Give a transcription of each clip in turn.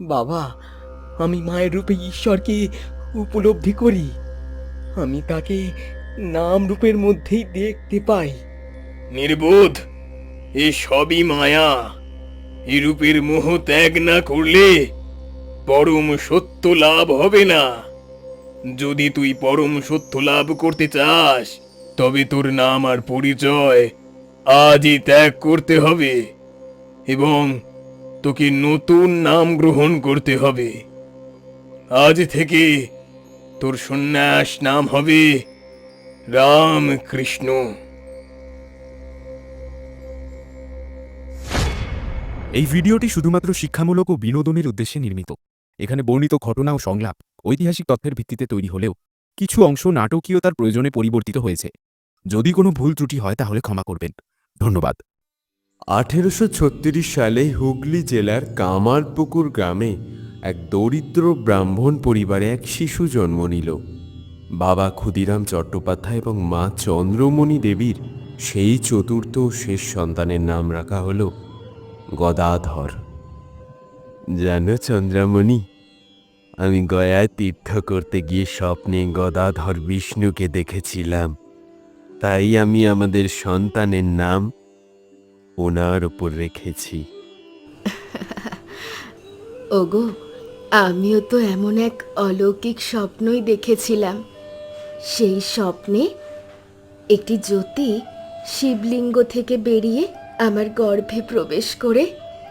বাবা, আমি মায়ের রূপে ঈশ্বরকে উপলব্ধি করি। আমি তাকে নাম রূপের মধ্যেই দেখতে পাই। নির্বোধ, এ সবই মায়া। এ রূপের মোহ ত্যাগ না করলে পরম সত্য লাভ হবে না। যদি তুই পরম সত্য লাভ করতে চাস, তবে তোর নাম আর পরিচয় আজই ত্যাগ করতে হবে এবং তোকে নতুন নাম গ্রহণ করতে হবে। আজ থেকে তোর সন্ন্যাস নাম হবে রামকৃষ্ণ। এই ভিডিওটি শুধুমাত্র শিক্ষামূলক ও বিনোদনের উদ্দেশ্যে নির্মিত। এখানে বর্ণিত ঘটনা ও সংলাপ ঐতিহাসিক তথ্যের ভিত্তিতে তৈরি হলেও কিছু অংশ নাটকীয়তার প্রয়োজনে পরিবর্তিত হয়েছে। যদি কোনো ভুল ত্রুটি হয় তাহলে ক্ষমা করবেন। ধন্যবাদ। আঠেরোশো ছত্রিশ সালে হুগলি জেলার কামারপুকুর গ্রামে এক দরিদ্র ব্রাহ্মণ পরিবারে এক শিশু জন্ম নিল। বাবা ক্ষুদিরাম চট্টোপাধ্যায় এবং মা চন্দ্রমণি দেবীর সেই চতুর্থ শেষ সন্তানের নাম রাখা হল গদাধর। জানো চন্দ্রামণি, আমি গয়ায় তীর্থ করতে গিয়ে স্বপ্নে গদাধর বিষ্ণুকে দেখেছিলাম। তাই আমি আমাদের সন্তানের নাম ওনার উপর রেখেছি। ওগো আমিও তো এমন এক অলৌকিক স্বপ্নই দেখেছিলাম। সেই স্বপ্নে একটি জ্যোতি শিবলিঙ্গ থেকে বেরিয়ে আমার গর্ভে প্রবেশ করে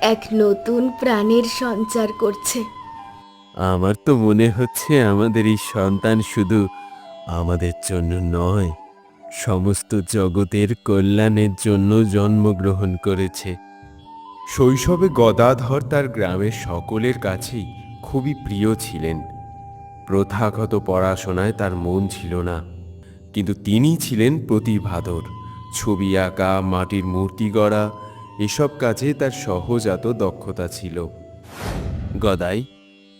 এক নতুন প্রাণের সঞ্চার করছে। আমার তো মনে হচ্ছে আমাদের এই সন্তান শুধু আমাদের জন্য নয় সমস্ত জগতের কল্যাণের জন্য জন্মগ্রহণ করেছে। শৈশবে গদাধর তার গ্রামের সকলের কাছেই খুবই প্রিয় ছিলেন। প্রথাগত পড়াশোনায় তার মন ছিল না, কিন্তু তিনি ছিলেন প্রতিভাধর। ছবি আঁকা, মাটির মূর্তি গড়া, এসব কাজে তার সহজাত দক্ষতা ছিল। গদাই,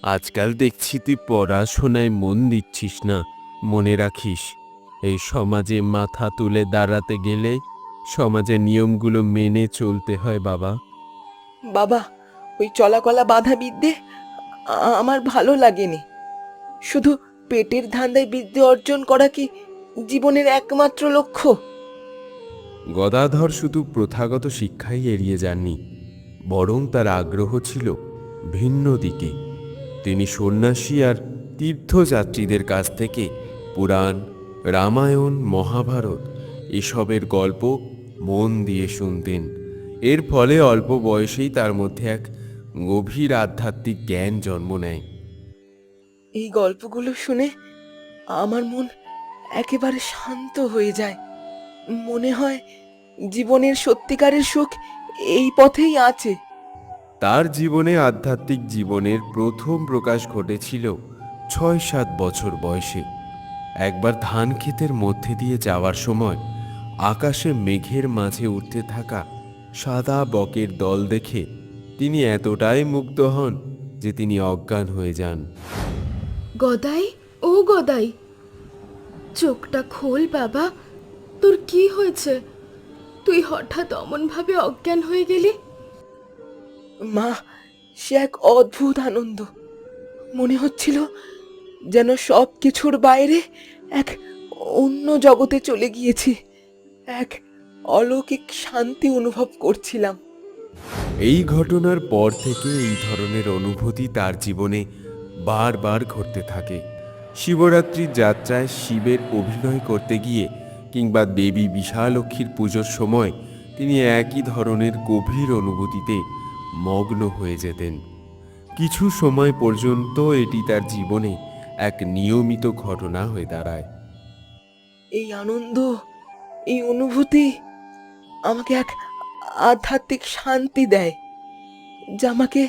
আজকাল দেখছি তুই পড়াশোনায় মন দিচ্ছিস না, মনে রাখিস। এই সমাজে মাথা তুলে দাঁড়াতে গেলে সমাজের নিয়মগুলো মেনে চলতে হয় বাবা। বাবা ওই চলাকলা বাধা বিদ্যে আ- আমার ভালো লাগেনি। শুধু পেটের ধান্দায় বিদ্যে অর্জন করা কি জীবনের একমাত্র লক্ষ্য? গদাধর শুধু প্রথাগত শিক্ষাই এড়িয়ে যাননি বরং তার আগ্রহ ছিল ভিন্ন দিকে। তিনি সন্ন্যাসী আর তীর্থযাত্রীদের কাছ থেকে পুরাণ রামায়ণ মহাভারত এসবের গল্প মন দিয়ে শুনতেন। এর ফলে অল্প বয়সেই তার মধ্যে এক গভীর আধ্যাত্মিক জ্ঞান জন্ম নেয়। এই গল্পগুলো শুনে আমার মন একেবারে শান্ত হয়ে যায়। মনে হয় জীবনের সত্যিকারের সুখ এই পথেই আছে। তার জীবনে আধ্যাত্মিক জীবনের প্রথম প্রকাশ ঘটেছিল ছয় সাত বছর বয়সে। একবার ধান ক্ষেতের মধ্যে দিয়ে যাওয়ার সময় আকাশে মেঘের মাঝে উঠতে থাকা সাদা বকের দল দেখে তিনি এতটাই মুগ্ধ হন যে তিনি অজ্ঞান হয়ে যান। গদাই ও গদাই চোখটা খোল বাবা তোর কি হয়েছে? তুই হঠাৎ অমনভাবে অজ্ঞান হয়ে গেলি? মা সে এক অদ্ভুত আনন্দ। মনে হচ্ছিল যেন সব কিছুর বাইরে এক অন্য জগতে চলে গিয়েছি। এক অলৌকিক শান্তি অনুভব করছিলাম। এই ঘটনার পর থেকে এই ধরনের অনুভূতি তার জীবনে বারবার ঘটতে থাকে। শিবরাত্রির যাত্রায় শিবের অভিনয় করতে গিয়ে কিংবা দেবী বিশালক্ষীর পুজোর সময় তিনি একই ধরনের গভীর অনুভূতিতে মগ্ন হয়ে যেতেন। কিছু সময় পর্যন্ত এটি তার জীবনে এক নিয়মিত ঘটনা হয়ে দাঁড়ায়। এই আনন্দ এই অনুভূতি আমাকে এক আধ্যাত্মিক শান্তি দেয় যা আমাকে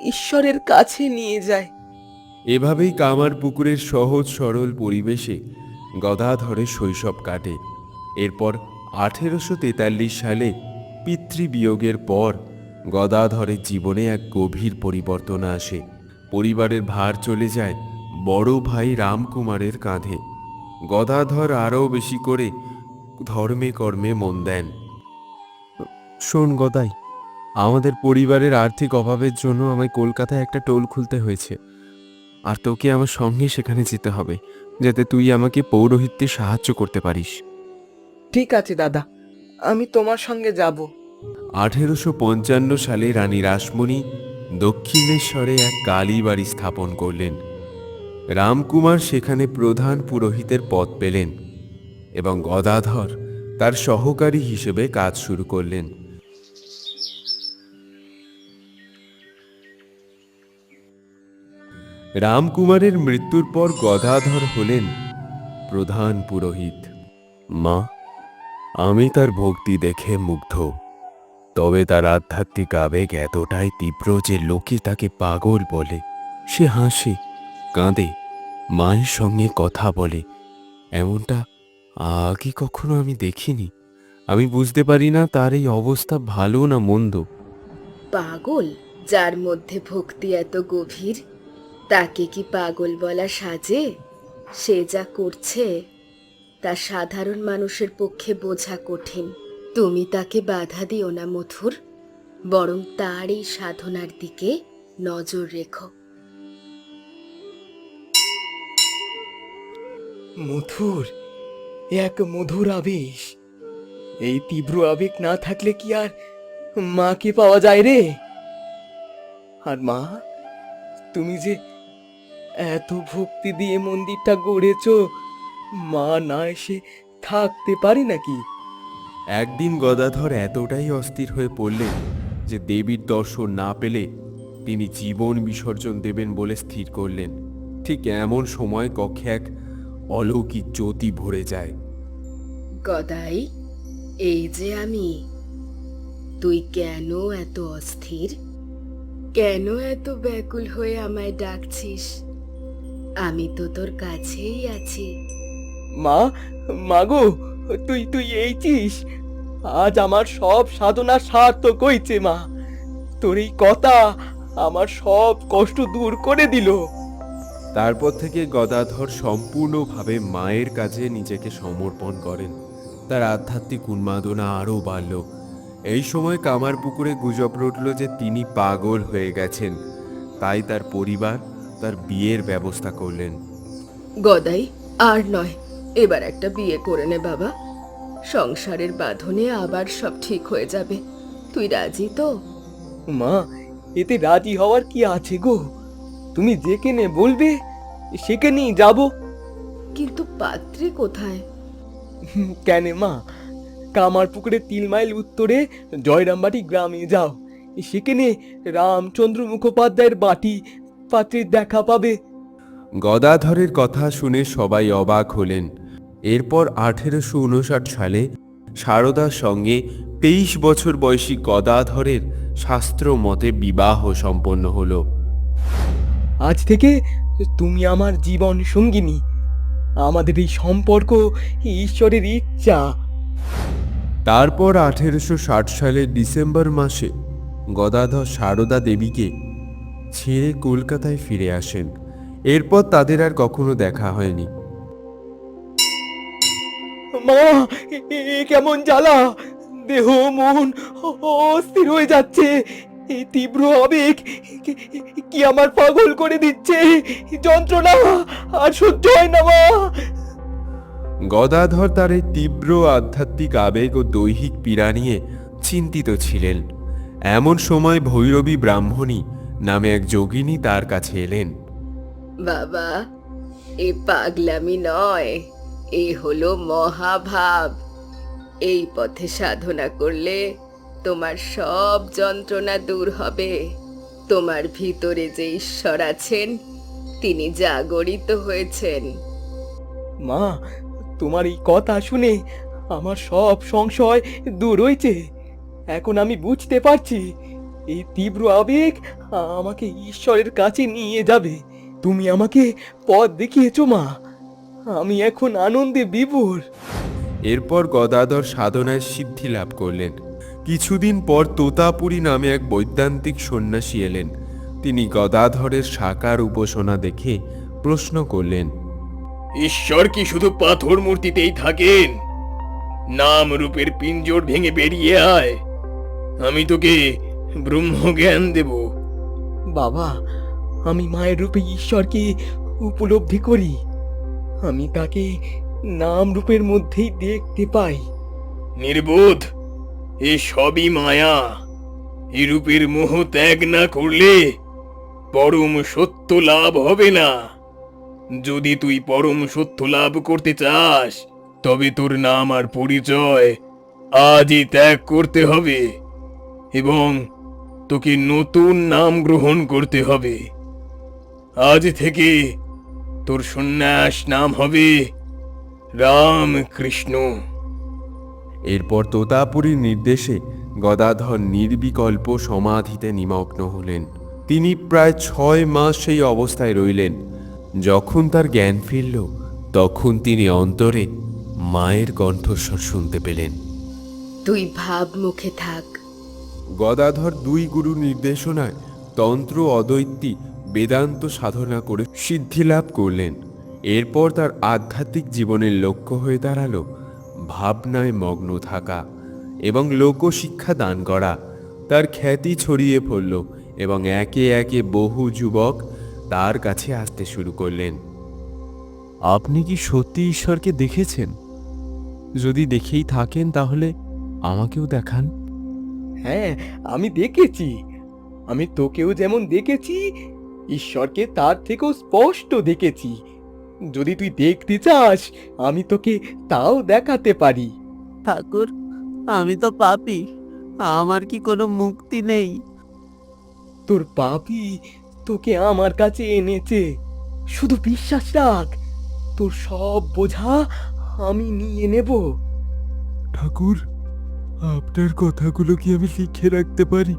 ঈশ্বরের কাছে নিয়ে যায়। এভাবেই কামার পুকুরের সহজ সরল পরিবেশে গদাধরের শৈশব কাটে। এরপর আঠেরোশো তেতাল্লিশ সালে পিতৃবিয়োগের পর গদাধরের জীবনে এক গভীর পরিবর্তন আসে। পরিবারের ভার চলে যায় বড় ভাই রামকুমারের কাঁধে। গদাধর আরও বেশি করে ধর্মে কর্মে মন দেন। শোন গদাই আমাদের পরিবারের আর্থিক অভাবের জন্য আমায় কলকাতায় একটা টোল খুলতে হয়েছে। আর তোকে আমার সঙ্গে সেখানে যেতে হবে যাতে তুই আমাকে পৌরোহিত্যে সাহায্য করতে পারিস। ঠিক আছে দাদা আমি তোমার সঙ্গে যাব। আঠেরোশো পঞ্চান্ন সালে রানী রাসমণি দক্ষিণেশ্বরে এক কালী বাড়ি স্থাপন করলেন। রামকুমার সেখানে প্রধান পুরোহিতের পদ পেলেন এবং গদাধর তার সহকারী হিসেবে কাজ শুরু করলেন। রামকুমারের মৃত্যুর পর গদাধর হলেন প্রধান পুরোহিত। মা, আমি তার ভক্তি দেখে মুগ্ধ। তবে তার আধ্যাত্মিক আবেগ এতটাই তীব্র যে লোকে তাকে পাগল বলে। সে হাসে। কাঁদে, মায়ের সঙ্গে কথা বলে। এমনটা আগে কখনো আমি দেখিনি। আমি বুঝতে পারি না তার এই অবস্থা ভালো না মন্দ। পাগল, যার মধ্যে ভক্তি এত গভীর, তাকে কি পাগল বলা সাজে? সে যা করছে, তা সাধারণ মানুষের পক্ষে বোঝা কঠিন। তুমি তাকে বাধা দিও না, মথুর। বরং তার এই সাধনার দিকে নজর রেখো। মধুর, এক মধুর আবেশ। এই তীব্র আবেগ না থাকলে কি আর মাকে পাওয়া যায় রে? আর মা, তুমি যে এত ভক্তি দিয়ে মন্দিরটা গড়েছ, মা না এসে থাকতে পারি নাকি? একদিন গদাধর এতটাই অস্থির হয়ে পড়লেন যে দেবীর দর্শন না পেলে তিনি জীবন বিসর্জন দেবেন বলে স্থির করলেন। ঠিক এমন সময় কক্ষে এক অলৌকিক জ্যোতি ভরে যায়। গদাই এই যে আমি তুই কেন এত অস্থির? কেন এত ব্যাকুল হয়ে আমায় ডাকছিস? আমি তো তোর কাছেই আছি। মা মাগো তুই তুই এইছিস আজ আমার সব সাধনা সার্থক হয়েছে মা। তোর এই কথা আমার সব কষ্ট দূর করে দিল। তারপর থেকে গদাধর সম্পূর্ণভাবে মায়ের কাছে নিজেকে সমর্পণ করেন। তার আধ্যাত্মিক উন্মাদনা আরও বাড়ল। এই সময় কামার পুকুরে গুজব রটল যে তিনি পাগল হয়ে গেছেন। তাই তার পরিবার তার বিয়ের ব্যবস্থা করলেন। গদাই আর নয় এবার একটা বিয়ে করে নে বাবা। সংসারের বাঁধনে আবার সব ঠিক হয়ে যাবে। তুই রাজি তো? মা এতে রাজি হওয়ার কি আছে গো? তুমি যেখানে বলবে সেখানেই যাব। কিন্তু পাত্রী কোথায়? কেন মা? কামার পুকুরে তিন মাইল উত্তরে জয়রামবাটি গ্রামে যাও। সেখানে রামচন্দ্র মুখোপাধ্যায়ের বাটি পাত্রীর দেখা পাবে। গদাধরের কথা শুনে সবাই অবাক হলেন। এরপর আঠেরোশো উনষাট সালে সারদার সঙ্গে তেইশ বছর বয়সী গদাধরের শাস্ত্র মতে বিবাহ সম্পন্ন হলো। আজ থেকে তুমি আমার জীবন সঙ্গিনী। আমাদের এই সম্পর্ক ঈশ্বরের ইচ্ছা। তারপর আঠেরোশো ষাট সালের ডিসেম্বর মাসে গদাধর সারদা দেবীকে ছেড়ে কলকাতায় ফিরে আসেন। এরপর তাদের আর কখনো দেখা হয়নি। মা এ- কেমন জ্বালা? দেহ মন অস্থির হয়ে যাচ্ছে। এই তীব্র আবেগ কি- আমার পাগল করে দিচ্ছে? যন্ত্রণা আর সহ্য হয় না মা। গদাধর তার এই তীব্র আধ্যাত্মিক আবেগ ও দৈহিক পীড়া নিয়ে চিন্তিত ছিলেন। এমন সময় ভৈরবী ব্রাহ্মণী নামে এক যোগিনী তার কাছে এলেন। বাবা এ পাগলামি নয় এ হলো মহাভাব। এই পথে সাধনা করলে তোমার সব যন্ত্রণা দূর হবে। তোমার ভিতরে যে ঈশ্বর আছেন তিনি জাগরিত হয়েছেন। মা তোমার এই কথা শুনে আমার সব সংশয় দূর হয়েছে। এখন আমি বুঝতে পারছি এই তীব্র আবেগ আমাকে ঈশ্বরের কাছে নিয়ে যাবে। তুমি আমাকে পথ দেখিয়েছো মা। আমি এখন আনন্দে বিভোর। এরপর গদাধর সাধনায় সিদ্ধি লাভ করলেন। কিছুদিন পর তোতাপুরী নামে এক বৈদান্তিক সন্ন্যাসী এলেন। তিনি গদাধরের সাকার উপাসনা দেখে প্রশ্ন করলেন ঈশ্বর কি শুধু পাথর মূর্তিতেই থাকেন? নাম রূপের পিঞ্জর ভেঙে বেরিয়ে আয়। আমি তোকে ব্রহ্মজ্ঞান দেব। বাবা আমি মায়ের রূপে ঈশ্বরকে উপলব্ধি করি। আমি তাকে নাম রূপের মধ্যেই দেখতে পাই। নির্বোধ এ সবই মায়া। এ রূপের মোহ ত্যাগ না করলে পরম সত্য লাভ হবে না। যদি তুই পরম সত্য লাভ করতে চাস, তবে তোর নাম আর পরিচয় আজই ত্যাগ করতে হবে এবং তোকে নতুন নাম গ্রহণ করতে হবে। আজ থেকে তোর সন্ন্যাস নাম হবে রামকৃষ্ণ। এরপর তোতাপুরীর নির্দেশে গদাধর নির্বিকল্প সমাধিতে নিমগ্ন হলেন। তিনি প্রায় ছয় মাস সেই অবস্থায় রইলেন। যখন তার জ্ঞান ফিরল তখন তিনি অন্তরে মায়ের কণ্ঠস্বর শুনতে পেলেন। তুই ভাব মুখে থাক। গদাধর দুই গুরু নির্দেশনায় তন্ত্র অদ্বৈতী বেদান্ত সাধনা করে সিদ্ধি লাভ করলেন। এরপর তার আধ্যাত্মিক জীবনের লক্ষ্য হয়ে দাঁড়াল ভাবনায় মগ্ন থাকা এবং লোকশিক্ষা দান করা। তার খ্যাতি ছড়িয়ে পড়ল এবং একে একে বহু যুবক তার কাছে আসতে শুরু করলেন। আপনি কি সত্যি ঈশ্বরকে দেখেছেন? যদি দেখেই থাকেন তাহলে আমাকেও দেখান। হ্যাঁ আমি দেখেছি। আমি তোকেও যেমন দেখেছি ঈশ্বরকে তার থেকেও স্পষ্ট দেখেছি। যদি তুই দেখতে চাস আমি তোকে তাও দেখাতে পারি। ঠাকুর আমি তো পাপি আমার কি কোনো মুক্তি নেই? তোর পাপি তোকে আমার কাছে এনেছে। শুধু বিশ্বাস রাখ তোর সব বোঝা আমি নিয়ে নেব। ঠাকুর আপনার কথাগুলো কি আমি লিখে রাখতে পারি?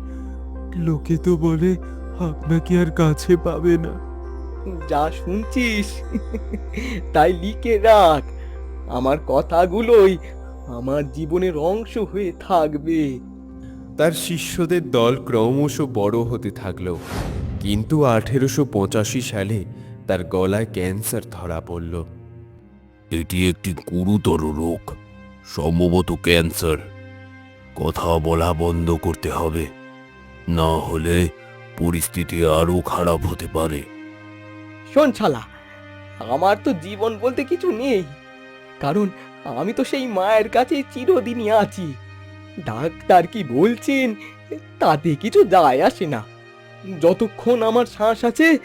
লোকে তো বলে আপনাকে আর কাছে পাবে না। যা শুনছিস তাই লিখে রাখ। আমার কথাগুলোই আমার জীবনের অংশ হয়ে থাকবে। তার শিষ্যদের দল ক্রমশ বড় হতে থাকল। কিন্তু আঠেরোশো পঁচাশি সালে তার গলায় ক্যান্সার ধরা পড়ল। এটি একটি গুরুতর রোগ সম্ভবত ক্যান্সার। কথা বলা বন্ধ করতে হবে। না হলে পরিস্থিতি আরও খারাপ হতে পারে। শোন শালা আমার তো জীবন বলতে কিছু নেই। কারণ আমি তো সেই মায়ের কাছে চিরদিনই আছি। ডাক্তার কি বলছেন? তাতে কিছু যায় আসে না। যতক্ষণ আমার শ্বাস আছে,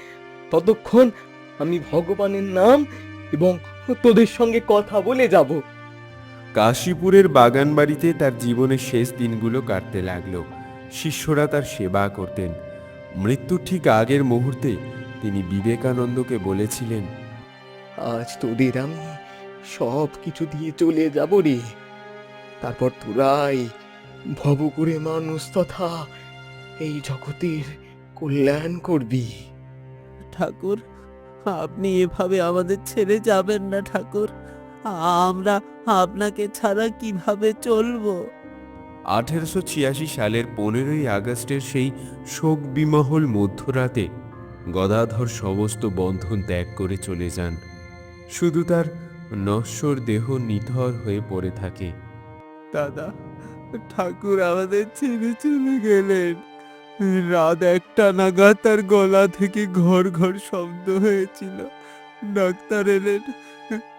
ততক্ষণ আমি ভগবানের নাম এবং তোদের সঙ্গে কথা বলে যাব। কাশীপুরের বাগানবাড়িতে তার জীবনের শেষ দিনগুলো কাটতে লাগল। শিষ্যরা তার সেবা করতেন। মৃত্যুর ঠিক আগের মুহূর্তে তিনি বিবেকানন্দকে বলেছিলেন আজ তোদের আমি সব কিছু দিয়ে চলে যাব রে। তারপর তোরাই ভব করে মানুষ তথা এই জগতের কল্যাণ করবি। ঠাকুর আপনি এভাবে আমাদের ছেড়ে যাবেন না ঠাকুর। আমরা আপনাকে ছাড়া কীভাবে চলবো? আঠেরোশো ছিয়াশি সালের পনেরোই আগস্টের সেই শোক বিমহল মধ্যরাতে গদাধর সমস্ত বন্ধন ত্যাগ করে চলে যান। শুধু তার নশ্বর দেহ নিথর হয়ে পড়ে থাকে। দাদা ঠাকুর আমাদের ছেড়ে চলে গেলেন। রাত একটা নাগাদ তার গলা থেকে ঘর ঘর শব্দ হয়েছিল। ডাক্তার এলেন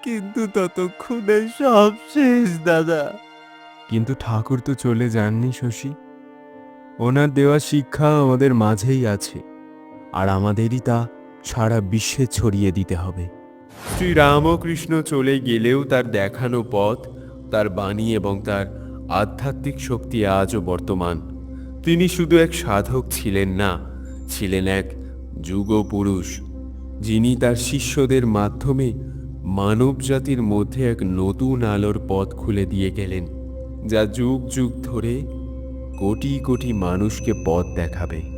কিন্তু ততক্ষণে সব শেষ দাদা। কিন্তু ঠাকুর তো চলে যাননি শশী। ওনার দেওয়া শিক্ষা আমাদের মাঝেই আছে। আর আমাদেরই তা সারা বিশ্বে ছড়িয়ে দিতে হবে। শ্রী রামকৃষ্ণ চলে গেলেও তার দেখানো পথ, তার বাণী এবং তার আধ্যাত্মিক শক্তি আজও বর্তমান। তিনি শুধু এক সাধক ছিলেন না, ছিলেন এক যুগপুরুষ, যিনি তার শিষ্যদের মাধ্যমে মানবজাতির মধ্যে এক নতুন আলোর পথ খুলে দিয়ে গেলেন, যা যুগ যুগ ধরে কোটি কোটি মানুষকে পথ দেখাবে।